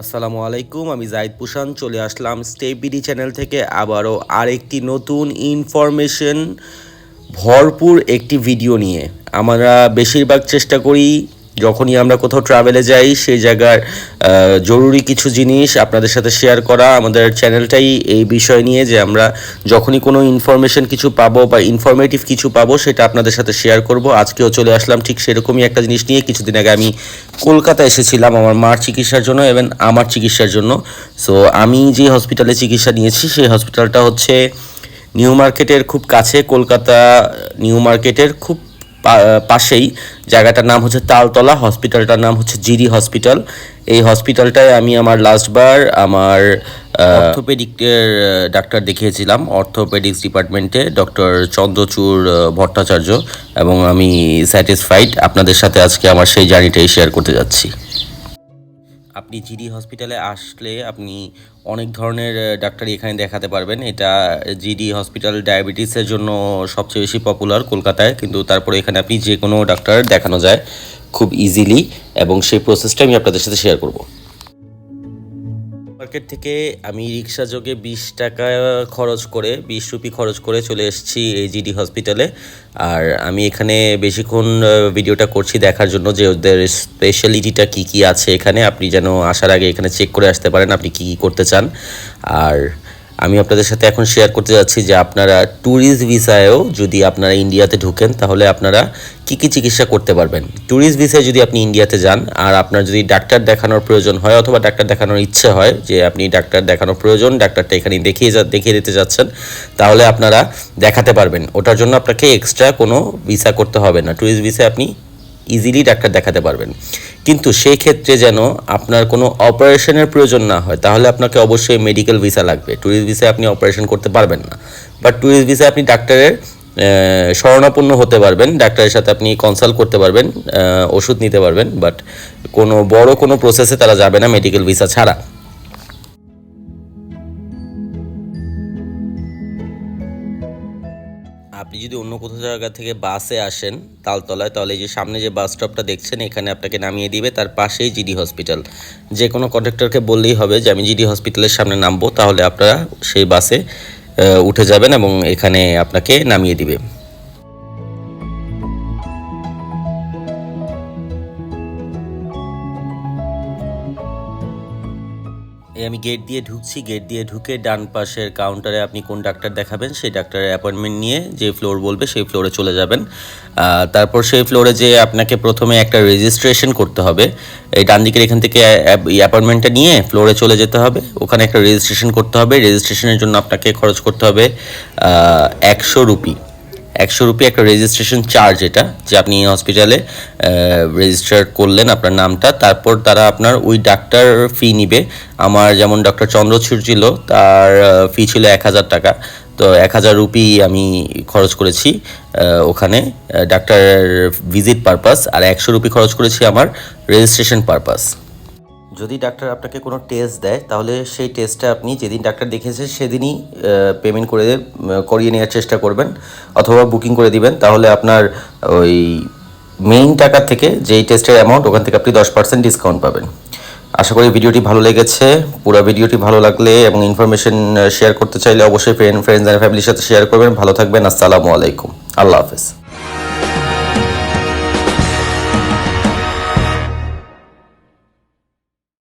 আসসালামু আলাইকুম, আমি জাহিদ পুষান চলে আসলাম স্টেপিডি চ্যানেল থেকে আবারও আরেকটি নতুন ইনফরমেশন ভরপুর একটি ভিডিও নিয়ে। আমরা বেশিরভাগ চেষ্টা করি যখনই আমরা কোথাও ট্রাভেলে যাই, সেই জায়গার জরুরি কিছু জিনিস আপনাদের সাথে শেয়ার করা, আমাদের চ্যানেলটাই এই বিষয় নিয়ে যে আমরা যখনই কোনো ইনফরমেশন কিছু পাবো বা ইনফরমেটিভ কিছু পাবো, সেটা আপনাদের সাথে শেয়ার করব। আজকেও চলে আসলাম ঠিক সেরকমই একটা জিনিস নিয়ে। কিছুদিন আগে আমি কলকাতা এসেছিলাম আমার মার চিকিৎসার জন্য এবং আমার চিকিৎসার জন্য। সো আমি যে হসপিটালে চিকিৎসা নিয়েছি, সেই হসপিটালটা হচ্ছে নিউ মার্কেটের খুব কাছে, কলকাতা নিউ মার্কেটের খুব পাশেই। জায়গাটার নাম হচ্ছে তালতলা, হসপিটালটার নাম হচ্ছে জিরি হসপিটাল। এই হসপিটালটায় আমি আমার লাস্টবার আমার অর্থোপেডিকের ডাক্তার দেখিয়েছিলাম। অর্থোপেডিক্স ডিপার্টমেন্টে ডক্টর চন্দ্রচূড় ভট্টাচার্য এবং আমি স্যাটিসফাইড আপনাদের সাথে আজকে আমার সেই জার্নিটাই শেয়ার করতে যাচ্ছি। আপনি জিডি হসপিটালে আসলে আপনি অনেক ধরনের ডাক্তারই এখানে দেখাতে পারবেন। এটা জিডি হসপিটাল ডায়াবেটিসের জন্য সবচেয়ে বেশি পপুলার কলকাতায়। কিন্তু তারপরে এখানে আপনি যে কোনো ডাক্তার দেখানো যায় খুব ইজিলি এবং সেই প্রসেসটা আমি আপনাদের সাথে শেয়ার করব। মার্কেট থেকে আমি রিক্সা যোগে বিশ টাকা খরচ করে, বিশ রুপি খরচ করে চলে এসেছি এই জিডি হসপিটালে আর আমি এখানে বেশিক্ষণ ভিডিওটা করছি দেখার জন্য যে ওদের স্পেশালিটিটা কি কি আছে এখানে। আপনি যেন আসার আগে এখানে চেক করে আসতে পারেন, আপনি কি কি করতে চান। আর আমি আপনাদের সাথে এখন শেয়ার করতে যাচ্ছি যে আপনারা ট্যুরিস্ট ভিসায়ও যদি আপনারা ইন্ডিয়াতে ঢুকেন, তাহলে আপনারা কি কি চিকিৎসা করতে পারবেন? ট্যুরিস্ট ভিসায় যদি আপনি ইন্ডিয়াতে যান, আর আপনার যদি ডাক্তার দেখানোর প্রয়োজন হয় অথবা ডাক্তার দেখানোর ইচ্ছে হয়, যে আপনি ডাক্তার দেখানোর প্রয়োজন, ডাক্তারটা এখানে দেখিয়ে যা দেখিয়ে দিতে যাচ্ছেন, তাহলে আপনারা দেখাতে পারবেন। ওটার জন্য আপনাকে এক্সট্রা কোনো ভিসা করতে হবে না। ট্যুরিস্ট ভিসায় আপনি ইজিলি ডাক্তার দেখাতে পারবেন। কিন্তু সেই ক্ষেত্রে যেন আপনার কোনো অপারেশনের প্রয়োজন না হয়, তাহলে আপনাকে অবশ্যই মেডিকেল ভিসা লাগবে। ট্যুরিস্ট ভিসায় আপনি অপারেশন করতে পারবেন না। বাট ট্যুরিস্ট ভিসায় আপনি ডাক্তারের শরণাপন্ন হতে পারবেন। ডাক্তারের সাথে আপনি কনসাল্ট করতে পারবেন ওষুধ নিতে পারবেন। বাট কোনো বড় কোনো প্রসেসে তারা যাবে না মেডিকেল ভিসা ছাড়া। আপনি যদি অন্য কোথাও জায়গা থেকে বাসে আসেন তালতলায়, তাহলে যে সামনে যে বাস স্টপটা দেখছেন, এখানে আপনাকে নামিয়ে দিবে, তার পাশেই জিডি হসপিটাল যে কোনো কন্ডাক্টরকে বললেই হবে যে, আমি জিডি হসপিটালের সামনে নামবো। তাহলে আপনারা সেই বাসে উঠে যাবেন এবং এখানে আপনাকে নামিয়ে দিবে। আমি গেট দিয়ে ঢুকছি গেট দিয়ে ঢুকে ডান পাশের কাউন্টারে আপনি কোন ডাক্তার দেখাবেন, সেই ডাক্তারের অ্যাপয়েন্টমেন্ট নিয়ে যে ফ্লোর বলবে সেই ফ্লোরে চলে যাবেন। তারপর সেই ফ্লোরে যে আপনাকে প্রথমে একটা রেজিস্ট্রেশন করতে হবে। এই ডান দিকের এখান থেকে অ্যাপয়েন্টমেন্টটা নিয়ে ফ্লোরে চলে যেতে হবে। ওখানে একটা রেজিস্ট্রেশন করতে হবে। রেজিস্ট্রেশনের জন্য আপনাকে খরচ করতে হবে একশো রুপি। একশো রুপি একটা রেজিস্ট্রেশন চার্জ এটা, যে আপনি হসপিটালে রেজিস্টার করলেন আপনার নামটা, তারপর তারা আপনার ওই ডাক্তার ফি নিবে। আমার যেমন ডক্টর চন্দ্রচূড় ছিল, তার ফি ছিল এক হাজার টাকা। তো এক হাজার রুপি আমি খরচ করেছি ওখানে ডাক্তার ভিজিট পারপাস আর একশো রুপি খরচ করেছি আমার রেজিস্ট্রেশন পারপাস যদি ডাক্তার আপনাকে কোনো টেস্ট দেয়, তাহলে সেই টেস্টটা আপনি যেদিন ডাক্তার দেখেছে সেদিনই পেমেন্ট করে করিয়ে নেওয়ার চেষ্টা করবেন অথবা বুকিং করে দিবেন। তাহলে আপনার ওই মেইন টাকা থেকে যেই টেস্টের অ্যামাউন্ট ওখান থেকে আপনি দশ পার্সেন্ট ডিসকাউন্ট পাবেন। আশা করি ভিডিওটি ভালো লেগেছে। পুরো ভিডিওটি ভালো লাগলে এবং ইনফরমেশন শেয়ার করতে চাইলে অবশ্যই ফ্রেন্ড ফ্রেন্ডস অ্যান্ড ফ্যামিলির সাথে শেয়ার করবেন। ভালো থাকবেন। আসসালামু আলাইকুম। আল্লাহ হাফেজ।